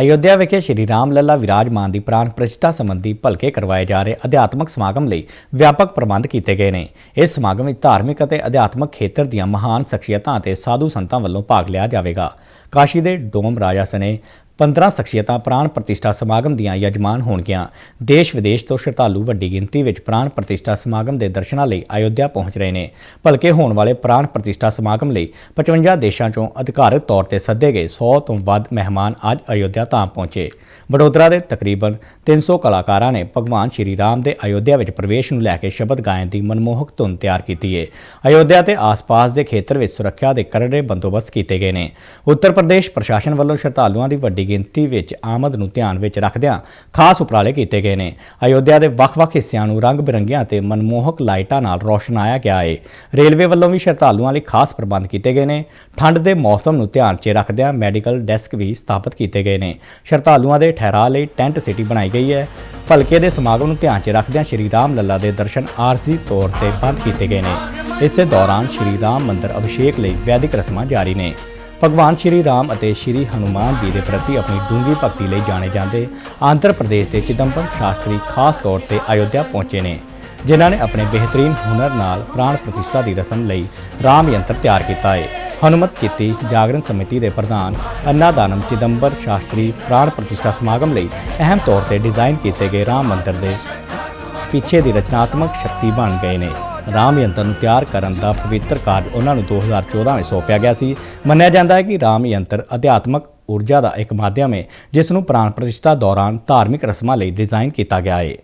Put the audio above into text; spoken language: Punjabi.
ਅਯੋਧਿਆ ਵਿਖੇ ਸ਼੍ਰੀ ਰਾਮ ਲੱਲਾ ਵਿਰਾਜਮਾਨ ਦੀ ਪ੍ਰਾਣ ਪ੍ਰਤਿਸ਼ਠਾ ਸੰਬੰਧੀ ਭਲਕੇ ਕਰਵਾਏ ਜਾ ਰਹੇ ਅਧਿਆਤਮਕ ਸਮਾਗਮ ਲਈ ਵਿਆਪਕ ਪ੍ਰਬੰਧ ਕੀਤੇ ਗਏ ਨੇ। ਇਸ ਸਮਾਗਮ ਵਿੱਚ ਧਾਰਮਿਕ ਅਤੇ ਅਧਿਆਤਮਕ ਖੇਤਰ ਦੀਆਂ ਮਹਾਨ ਸ਼ਖਸੀਅਤਾਂ ਅਤੇ ਸਾਧੂ ਸੰਤਾਂ ਵੱਲੋਂ ਭਾਗ ਲਿਆ ਜਾਵੇਗਾ। ਕਾਸ਼ੀ ਦੇ ਡੋਮ ਰਾਜਾ ਸਨੇ 15 ਸ਼ਖਸੀਅਤਾਂ ਪ੍ਰਾਣ ਪ੍ਰਤਿਸ਼ਠਾ ਸਮਾਗਮ ਦੀਆਂ ਯਜਮਾਨ ਹੋਣਗੀਆਂ। ਦੇਸ਼ ਵਿਦੇਸ਼ ਤੋਂ ਸ਼ਰਧਾਲੂ ਵੱਡੀ ਗਿਣਤੀ ਵਿੱਚ ਪ੍ਰਾਣ ਪ੍ਰਤਿਸ਼ਠਾ ਸਮਾਗਮ ਦੇ ਦਰਸ਼ਨਾਂ ਲਈ ਅਯੋਧਿਆ ਪਹੁੰਚ ਰਹੇ ਨੇ। ਭਲਕੇ ਹੋਣ ਵਾਲੇ ਪ੍ਰਾਣ ਪ੍ਰਤਿਸ਼ਠਾ ਸਮਾਗਮ ਲਈ 55 ਦੇਸ਼ਾਂ ਚੋਂ ਅਧਿਕਾਰਤ ਤੌਰ ਤੇ ਸੱਦੇ ਗਏ 100 ਤੋਂ ਵੱਧ ਮਹਿਮਾਨ ਅੱਜ ਅਯੋਧਿਆ ਧਾਮ ਪਹੁੰਚੇ। ਵਡੋਦਰਾ ਦੇ ਤਕਰੀਬਨ 300 ਕਲਾਕਾਰਾਂ ਨੇ ਭਗਵਾਨ ਸ਼੍ਰੀ ਰਾਮ ਦੇ ਅਯੋਧਿਆ ਵਿੱਚ ਪ੍ਰਵੇਸ਼ ਨੂੰ ਲੈ ਕੇ ਸ਼ਬਦ ਗਾਇਨ ਦੀ ਮਨਮੋਹਕ ਧੁਨ ਤਿਆਰ ਕੀਤੀ ਹੈ ਅਯੋਧਿਆ ਤੇ ਆਸ-ਪਾਸ ਦੇ ਖੇਤਰ ਵਿੱਚ ਸੁਰੱਖਿਆ ਦੇ ਕਰੜੇ ਬੰਦੋਬਸਤ ਕੀਤੇ ਗਏ ਨੇ। ਉੱਤਰ ਪ੍ਰਦੇਸ਼ ਪ੍ਰਸ਼ਾਸਨ ਵੱਲੋਂ ਸ਼ਰਧਾਲੂਆਂ ਦੀ ਵੱਡੀ ਗਿਣਤੀ ਵਿੱਚ ਆਮਦ ਨੂੰ ਧਿਆਨ ਵਿੱਚ ਰੱਖਦਿਆਂ ਖਾਸ ਉਪਰਾਲੇ ਕੀਤੇ ਗਏ ਨੇ। ਅਯੋਧਿਆ ਦੇ ਵੱਖ-ਵੱਖ ਹਿੱਸਿਆਂ ਨੂੰ ਰੰਗ-ਬਿਰੰਗੀਆਂ ਤੇ ਮਨਮੋਹਕ ਲਾਈਟਾਂ ਨਾਲ ਰੋਸ਼ਨਾਇਆ ਗਿਆ ਹੈ ਰੇਲਵੇ ਵੱਲੋਂ ਵੀ ਸ਼ਰਧਾਲੂਆਂ ਲਈ ਖਾਸ ਪ੍ਰਬੰਧ ਕੀਤੇ ਗਏ ਨੇ। ਠੰਡ ਦੇ ਮੌਸਮ ਨੂੰ ਧਿਆਨ 'ਚ ਰੱਖਦਿਆਂ ਮੈਡੀਕਲ ਡੈਸਕ ਵੀ ਸਥਾਪਿਤ ਕੀਤੇ ਗਏ ਨੇ। ਸ਼ਰਧਾਲੂਆਂ ਦੇ ਠਹਿਰਾਅ ਲਈ ਟੈਂਟ ਸਿਟੀ ਬਣਾਈ ਗਈ ਹੈ। ਭਲਕੇ ਦੇ ਸਮਾਗਮ ਨੂੰ ਧਿਆਨ 'ਚ ਰੱਖਦਿਆਂ ਸ਼੍ਰੀ ਰਾਮ ਲੱਲਾ ਦੇ ਦਰਸ਼ਨ ਆਰਜ਼ੀ ਤੌਰ ਤੇ ਬੰਦ ਕੀਤੇ ਗਏ ਨੇ। ਇਸੇ ਦੌਰਾਨ ਸ਼੍ਰੀ ਰਾਮ ਮੰਦਿਰ ਅਭਿਸ਼ੇਕ ਲਈ ਵੈਦਿਕ ਰਸਮਾਂ ਜਾਰੀ ਨੇ। ਭਗਵਾਨ ਸ਼੍ਰੀ ਰਾਮ ਅਤੇ ਸ਼੍ਰੀ ਹਨੂਮਾਨ ਜੀ ਦੇ ਪ੍ਰਤੀ ਆਪਣੀ ਡੂੰਘੀ ਭਗਤੀ ਲਈ ਜਾਣੇ ਜਾਂਦੇ ਆਂਧਰ ਪ੍ਰਦੇਸ਼ ਦੇ ਚਿਦੰਬਰਮ ਸ਼ਾਸਤਰੀ ਖਾਸ ਤੌਰ ਤੇ ਅਯੋਧਿਆ ਪਹੁੰਚੇ ਨੇ, ਜਿਨ੍ਹਾਂ ਨੇ ਆਪਣੇ ਬਿਹਤਰੀਨ ਹੁਨਰ ਨਾਲ ਪ੍ਰਾਣ ਪ੍ਰਤਿਸ਼ਠਾ ਦੀ ਰਸਮ ਲਈ ਰਾਮ ਯੰਤਰ ਤਿਆਰ ਕੀਤਾ ਹੈ। ਹਨੂਮਤ ਕੀਤੀ ਜਾਗਰਣ ਸਮਿਤੀ ਦੇ ਪ੍ਰਧਾਨ ਅੰਨਾਦਾਨਮ ਚਿਦੰਬਰ ਸ਼ਾਸਤਰੀ ਪ੍ਰਾਣ ਪ੍ਰਤਿਸ਼ਠਾ ਸਮਾਗਮ ਲਈ ਅਹਿਮ ਤੌਰ ਤੇ ਡਿਜ਼ਾਈਨ ਕੀਤੇ ਗਏ ਰਾਮ ਮੰਦਿਰ ਦੇ ਪਿੱਛੇ ਦੀ ਰਚਨਾਤਮਕ ਸ਼ਕਤੀ ਬਣ ਗਏ ਨੇ। ਰਾਮ ਯੰਤਰ ਨੂੰ ਤਿਆਰ ਕਰਨ ਦਾ ਪਵਿੱਤਰ ਕਾਰਜ ਉਹਨਾਂ ਨੂੰ 2014 ਵਿੱਚ ਸੌਂਪਿਆ ਗਿਆ ਸੀ। ਮੰਨਿਆ ਜਾਂਦਾ ਹੈ ਕਿ ਰਾਮ ਯੰਤਰ ਅਧਿਆਤਮਕ ਊਰਜਾ ਦਾ ਇੱਕ ਮਾਧਿਅਮ ਹੈ, ਜਿਸ ਨੂੰ ਪ੍ਰਾਣ ਪ੍ਰਤਿਸ਼ਠਾ ਦੌਰਾਨ ਧਾਰਮਿਕ ਰਸਮਾਂ ਲਈ ਡਿਜ਼ਾਈਨ ਕੀਤਾ ਗਿਆ ਹੈ।